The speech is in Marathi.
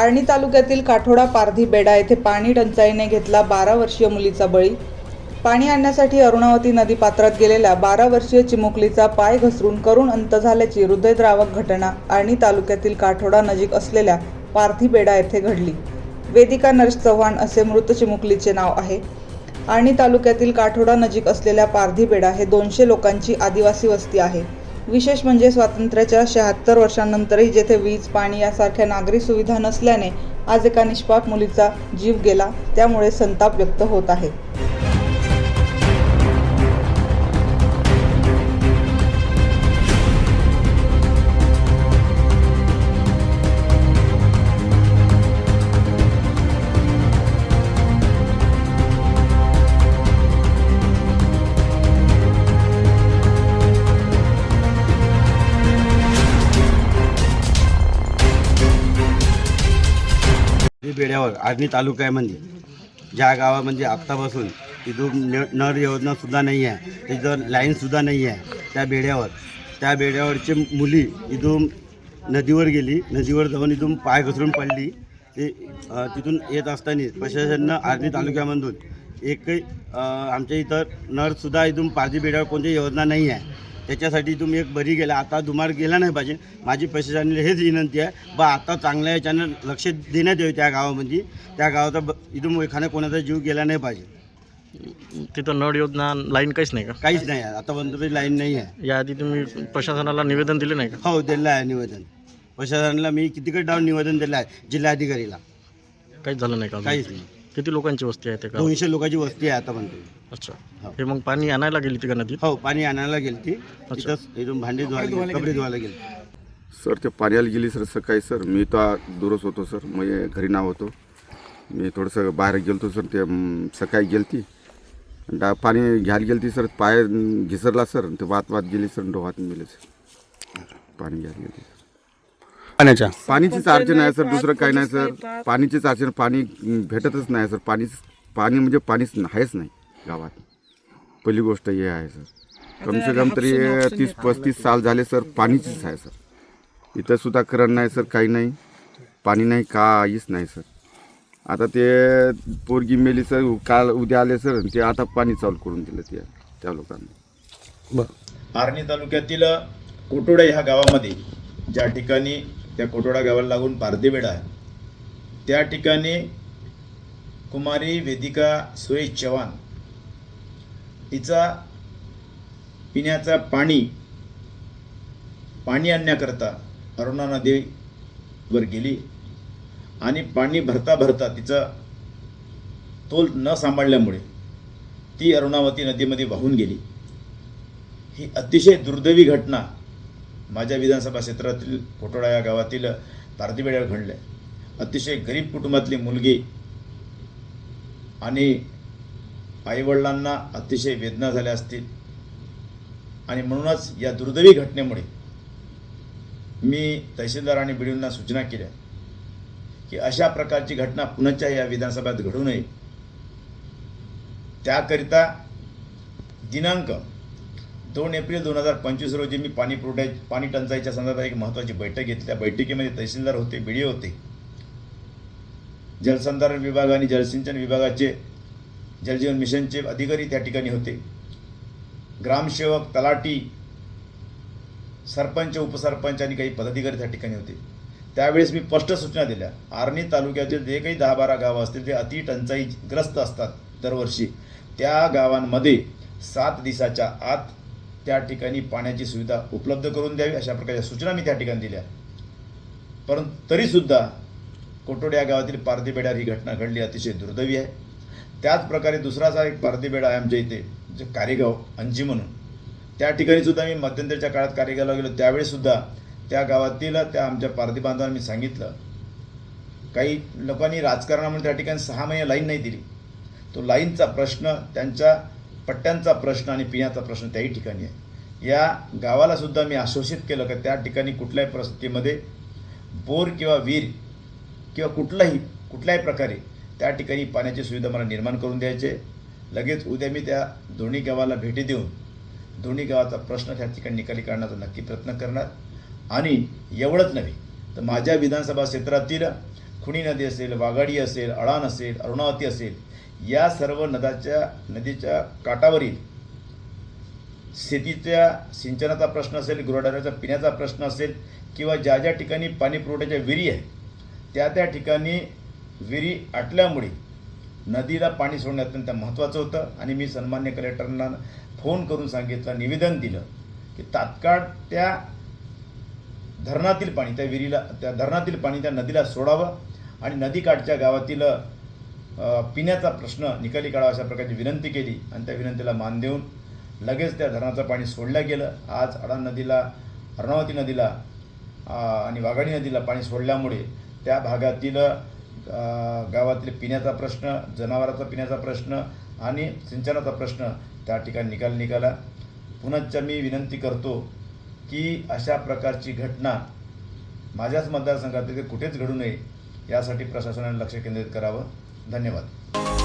आर्णी तालुक्यातील काठोडा पारधी बेडा येथे पाणी टंचाईने घेतला बारा वर्षीय मुलीचा बळी. पाणी आणण्यासाठी अरुणावती नदी पात्रात गेलेल्या बारा वर्षीय चिमुकलीचा पाय घसरून करून अंत झाल्याची हृदयद्रावक घटना आर्णी तालुक्यातील काठोडा नजीक असलेल्या पारधी बेडा येथे घडली. वेदिका नरेश चव्हाण असे मृत चिमुकलीचे नाव आहे. आर्णी तालुक्यातील काठोडा नजीक असलेल्या पारधी बेडा हे दोनशे लोकांची आदिवासी वस्ती आहे. विशेष म्हणजे स्वातंत्र्याच्या शहात्तर वर्षांनंतरही जेथे वीज पाणी यासारख्या नागरी सुविधा नसल्याने आज एका निष्पाप मुलीचा जीव गेला त्यामुळे संताप व्यक्त होत आहे. पेड्यावर आर्णी तालुका आर्णी तालुक्यामध्ये. ज्या गावामध्ये आत्तापासून तिथून नर योजनासुद्धा नाही आहे तिथं लाईनसुद्धा नाही आहे त्या बेड्यावर. त्या बेड्यावरची मुली इथून नदीवर गेली नदीवर जाऊन इथून पाय घसरून पडली. ते तिथून येत असताना प्रशासनानं आर्णी तालुक्यामधून एकही आमच्या इथं नरसुद्धा इथून पारधी बेड्यावर कोणती योजना नाही आहे. त्याच्यासाठी तुम्ही एक बरी गेला. आता दुमार गेला नाही पाहिजे. माझी प्रशासनाला हेच विनंती आहे. बा आता चांगल्या याच्यानं लक्ष देण्यात यावे त्या गावामध्ये. त्या गावाचा ब इथून एखाद्या कोणाचा जीव गेला नाही पाहिजे. तिथं नळ योजना लाईन काहीच नाही का? काहीच नाही आहे. आतापर्यंत तरी लाईन नाही आहे. याआधी तुम्ही प्रशासनाला निवेदन दिले नाही का? हो दिलं आहे निवेदन. प्रशासनाला मी कितीकडे डाऊन निवेदन दिलं आहे? जिल्हाधिकारीला. काहीच झालं नाही का अजून? काहीच नाही. किती लोकांची वस्ती आहे ते का दोनशे लोकांची वस्ती आहे आतापर्यंत अच्छा. हो. हे मग पाणी आणायला गेली ती का नदीत? हो पाणी आणायला गेली ती तिथंच इथून भांडी धुवायला गेली कपडे धुवायला गेली. सर ते पाण्याला गेली सर सकाळी सर. मी तर दूरच होतो सर. म्हणजे घरी नाव होतो. मी थोडंसं बाहेर गेलतो सर ते सकाळी गेलती. डा पाणी घ्यायला गेलती सर पाय घिसरला सर ते वात वात गेली सर डोहात गेले सर. पाणी घ्यायला गेली पाण्याच्या. पाणीचीच अडचण आहे सर दुसरं काही नाही सर. पाणीचीच अडचण पाणी भेटतच नाही सर. पाणीच पाणी म्हणजे पाणीच आहेच नाही गावात. पहिली गोष्ट हे आहे सर. कमसे कम तरी तीस पस्तीस साल झाले सर पाणीचीच आहे सर. इथं सुद्धा करण नाही सर काही नाही. पाणी नाही काहीच नाही सर. आता ते पोरगी मेली सर काल उद्या आले सर ते आता पाणी चालू करून दिलं ते त्या लोकांना. आर्णी तालुक्यातील कोटोडा ह्या गावामध्ये ज्या ठिकाणी त्या कोटोडा गावाला लागून पारदेवेडा आहे. त्या ठिकाणी कुमारी वेदिका सुरेश चव्हाण हिचा पिण्याचा पाणी पाणी आणण्याकरता अरुणा नदीवर गेली आणि पाणी भरता भरता तिचा तोल न सांभाळल्यामुळे ती अरुणावती नदीमध्ये वाहून गेली. ही अतिशय दुर्दैवी घटना माझ्या विधानसभा क्षेत्रातील कोटोडा या गावातील पारदीवेड्यावर घडलं आहे अतिशय गरीब कुटुंबातली मुलगी आणि आईवडिलांना अतिशय वेदना झाल्या असतील. आणि म्हणूनच या दुर्दैवी घटनेमुळे मी तहसीलदार आणि बिडींना सूचना केल्या की अशा प्रकारची घटना पुनच्या या विधानसभेत घडू नये. त्याकरिता दिनांक दोन एप्रिल दोन हजार पंचवीस रोजी मी पाणी पुरवठ्या पाणी टंचाईच्या संदर्भात एक महत्त्वाची बैठक घेतली. त्या बैठकीमध्ये तहसीलदार होते बी होते. जलसंधारण विभाग आणि जलसिंचन विभागाचे जलजीवन मिशनचे अधिकारी त्या ठिकाणी होते. ग्रामसेवक तलाटी सरपंच उपसरपंच आणि काही पदाधिकारी त्या ठिकाणी होते. त्यावेळेस मी स्पष्ट सूचना दिल्या. आर्णी तालुक्यातील जे काही दहा बारा गावं असतील ते अति टंचाईग्रस्त असतात दरवर्षी. त्या गावांमध्ये सात दिवसाच्या आत त्या ठिकाणी पाण्याची सुविधा उपलब्ध करून द्यावी अशा प्रकारच्या सूचना मी त्या ठिकाणी दिल्या. परंतु तरीसुद्धा कोटोडे या गावातील पारदीबेड्यावर ही घटना घडली अतिशय दुर्दैवी आहे. त्याचप्रकारे दुसराचा एक पारदीबेडा आहे आमच्या इथे जे कारेगाव अंजी म्हणून. त्या ठिकाणी सुद्धा मी मध्यंतरीच्या काळात कारेगावला गेलो त्यावेळीसुद्धा त्या गावातील त्या आमच्या पारधी बांधवांना मी सांगितलं काही लोकांनी राजकारणामुळे त्या ठिकाणी सहा महिने लाईन नाही दिली. तो लाईनचा प्रश्न त्यांच्या पट्ट्यांचा प्रश्न आणि पिण्याचा प्रश्न त्याही ठिकाणी आहे. या गावालासुद्धा मी आश्वासित केलं का त्या ठिकाणी कुठल्याही परिस्थितीमध्ये बोर किंवा विहीर किंवा कुठलाही कुठल्याही प्रकारे त्या ठिकाणी पाण्याची सुविधा मला निर्माण करून द्यायचे लगेच उद्या मी त्या दोन्ही गावाला भेटी देऊन दोन्ही गावाचा प्रश्न त्या ठिकाणी निकाली काढण्याचा नक्की प्रयत्न करणार. आणि एवढंच नव्हे तर माझ्या विधानसभा क्षेत्रातील खुणी नदी असेल वाघाडी असेल अळाण असेल अरुणावती असेल या सर्व नद्याच्या नदीच्या काठावरील शेतीच्या सिंचनाचा प्रश्न असेल गुराढोराच्या पिण्याचा प्रश्न असेल किंवा ज्या ज्या ठिकाणी पाणी पुरवठ्याच्या विहिरी आहे त्या त्या ठिकाणी विहिरी आटल्यामुळे नदीला पाणी सोडणे अत्यंत महत्त्वाचं होतं. आणि मी सन्मान्य कलेक्टरांना फोन करून सांगितलं निवेदन दिलं की तात्काळ त्या धरणातील पाणी त्या विहिरीला त्या धरणातील पाणी त्या नदीला सोडावं. आणि नदीकाठच्या गावातील पिण्याचा प्रश्न निकाली काढा अशा प्रकारची विनंती केली आणि त्या विनंतीला मान देऊन लगेच त्या धरणाचं पाणी सोडलं गेलं. आज अडाण नदीला अर्णावती नदीला आणि वाघाडी नदीला पाणी सोडल्यामुळे त्या भागातील गावातील पिण्याचा प्रश्न जनावरांचा पिण्याचा प्रश्न आणि सिंचनाचा प्रश्न त्या ठिकाणी निकाल निघाला. पुनश्च मी विनंती करतो की अशा प्रकारची घटना माझ्याच मतदारसंघात कुठेच घडू नये यासाठी प्रशासनाने लक्ष केंद्रित करावं. धन्यवाद.